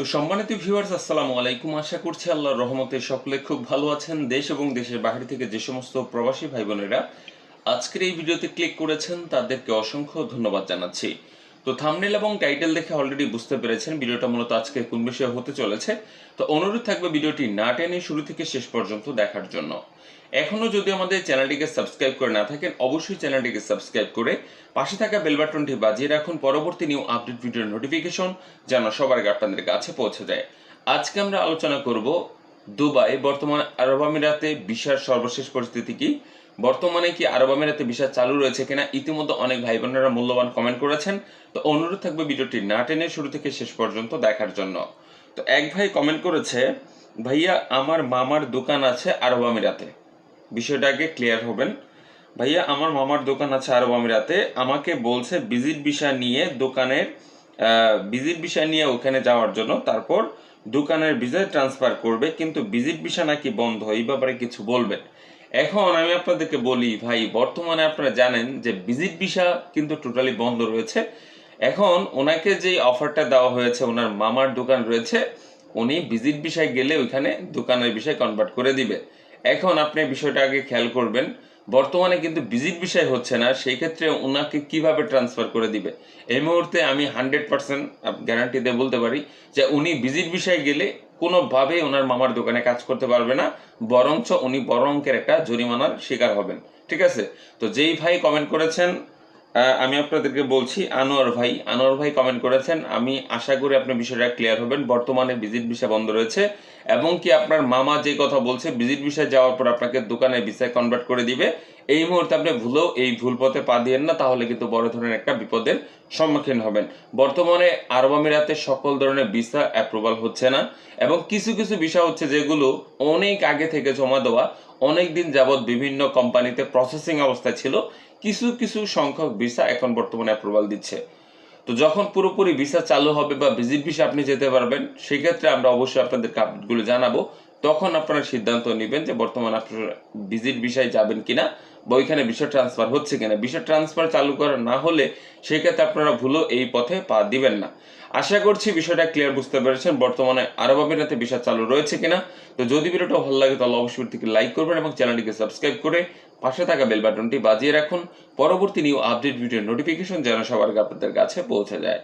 তো সম্মানিত ভিউয়ার্স আসসালামু আলাইকুম। আশা করছি আল্লাহর রহমতে সকলে খুব ভালো আছেন। দেশ এবং দেশের বাইরে থেকে যে সমস্ত প্রবাসী ভাই বোনেরা আজকের এই ভিডিওতে ক্লিক করেছেন, তাদেরকে অসংখ্য ধন্যবাদ জানাচ্ছি। তো থামনেল এবং টাইটেল দেখে অলরেডি বুঝতে পেরেছেন, ভিডিওটা মূলত আজকে কোন বিষয়ে হতে চলেছে। তো অনুরোধ থাকবে ভিডিওটি না টেনে শুরু থেকে শেষ পর্যন্ত দেখার জন্য। এখনও যদি আমাদের চ্যানেলটিকে সাবস্ক্রাইব করে না থাকেন, অবশ্যই চ্যানেলটিকে সাবস্ক্রাইব করে পাশে থাকা বেল বাটনটি বাজিয়ে রাখুন। পরবর্তী নিউ আপডেট ভিডিওর নোটিফিকেশন যেন সবার আগে আপনাদের কাছে পৌঁছে যায়। আজকে আমরা আলোচনা করব দুবাই, বর্তমান আরব আমিরাতে বিশার সর্বশেষ পরিস্থিতি কি? বর্তমানে কি আরব আমিরাতে ভিসা চালু রয়েছে কিনা? ইতিমধ্যে অনেক ভাই বোনেরা মূল্যবান কমেন্ট করেছেন। তো অনুরোধ থাকবে ভিডিওটি না টেনে শুরু থেকে শেষ পর্যন্ত দেখার জন্য। তো এক ভাই কমেন্ট করেছে, ভাইয়া, আমার মামার দোকান আছে আরব আমিরাতে। বিষয়টা আগে ক্লিয়ার হবেন। ভাইয়া, আমার মামার দোকান আছে আরব আমিরাতে। আমাকে বলছে ভিজিট বিষয় নিয়ে দোকানের ভিজিট বিষয় নিয়ে ওখানে যাওয়ার জন্য। তারপর দোকানের ভিসা ট্রান্সফার করবে, কিন্তু ভিজিট ভিসা নাকি বন্ধ, এই ব্যাপারে কিছু বলবেন। এখন আমি আপনাদেরকে বলি, ভাই, বর্তমানে আপনারা জানেন যে ভিজিট ভিসা কিন্তু টোটালি বন্ধ রয়েছে। এখন ওনাকে যে অফারটা দেওয়া হয়েছে, ওনার মামার দোকান রয়েছে, উনি ভিজিট বিষয় গেলে ওইখানে দোকানের বিষয় কনভার্ট করে দিবে। এখন আপনি বিষয়টা আগে খেয়াল করবেন বর্তমানে কিন্তু ভিজিট বিষয় হচ্ছে না, সেই ক্ষেত্রে ওনাকে কীভাবে ট্রান্সফার করে দিবে? এই মুহূর্তে আমি হান্ড্রেড পার্সেন্ট গ্যারান্টি দিয়ে বলতে পারি যে উনি ভিজিট বিষয় গেলে কোনোভাবেই ওনার মামার দোকানে কাজ করতে পারবে না, বরঞ্চ উনি বড় অঙ্কের একটা জরিমানার শিকার হবেন। ঠিক আছে? তো যেই ভাই কমেন্ট করেছেন আমি আপনাদেরকে বলছি, আনোয়ার ভাই আনোয়ার ভাই কমেন্ট করেছেন, আমি আশা করি আপনার বিষয়টা ক্লিয়ার হবেন। বর্তমানে ভিজিট ভিসা বন্ধ রয়েছে, এবং কি আপনার মামা যে কথা বলছে ভিজিট ভিসা যাওয়ার পর আপনাকে দোকানে ভিসায় কনভার্ট করে দিবে। এই মুহূর্তে আপনি ভুলেও এই ভুল পথে পা দিয়েন না, তাহলে কিন্তু বড় ধরনের একটা বিপদের সম্মুখীন হবেন। বর্তমানে আরব আমিরাতে সকল ধরনের ভিসা অ্যাপ্রুভাল হচ্ছে না এবং কিছু কিছু ভিসা হচ্ছে যেগুলো অনেক আগে থেকে জমা দেওয়া অনেক দিন যাবৎ বিভিন্ন কোম্পানিতে প্রসেসিং অবস্থায় ছিল। কিছু কিছু সংখ্যক ভিসা এখন বর্তমানে অ্যাপ্রুভাল দিচ্ছে। তো যখন পুরোপুরি ভিসা চালু হবে বা ভিজিট ভিসা আপনি যেতে পারবেন, সেক্ষেত্রে আমরা অবশ্যই আপনাদেরকে আপডেটগুলো জানাব। তখন আপনারা সিদ্ধান্ত নেবেন যে বর্তমানে আপনারা ভিজিট ভিসায় যাবেন কিনা বা ওইখানে ভিসা ট্রান্সফার হচ্ছে কিনা। ভিসা ট্রান্সফার চালু করা না হলে সেক্ষেত্রে আপনারা ভুলো এই পথে পা দিবেন না। আশা করছি বিষয়টা ক্লিয়ার বুঝতে পেরেছেন। বর্তমানে আরব আমিরাতে ভিসা চালু রয়েছে কিনা। তো যদি ভিডিওটা ভালো লাগে তাহলে অবশ্যই থেকে লাইক করবেন এবং চ্যানেলটিকে সাবস্ক্রাইব করে পাশে থাকা বেল বাটনটি বাজিয়ে রাখুন। পরবর্তী নিউ আপডেট ভিডিও নোটিফিকেশন যেন সবার আপনাদের কাছে পৌঁছে যায়।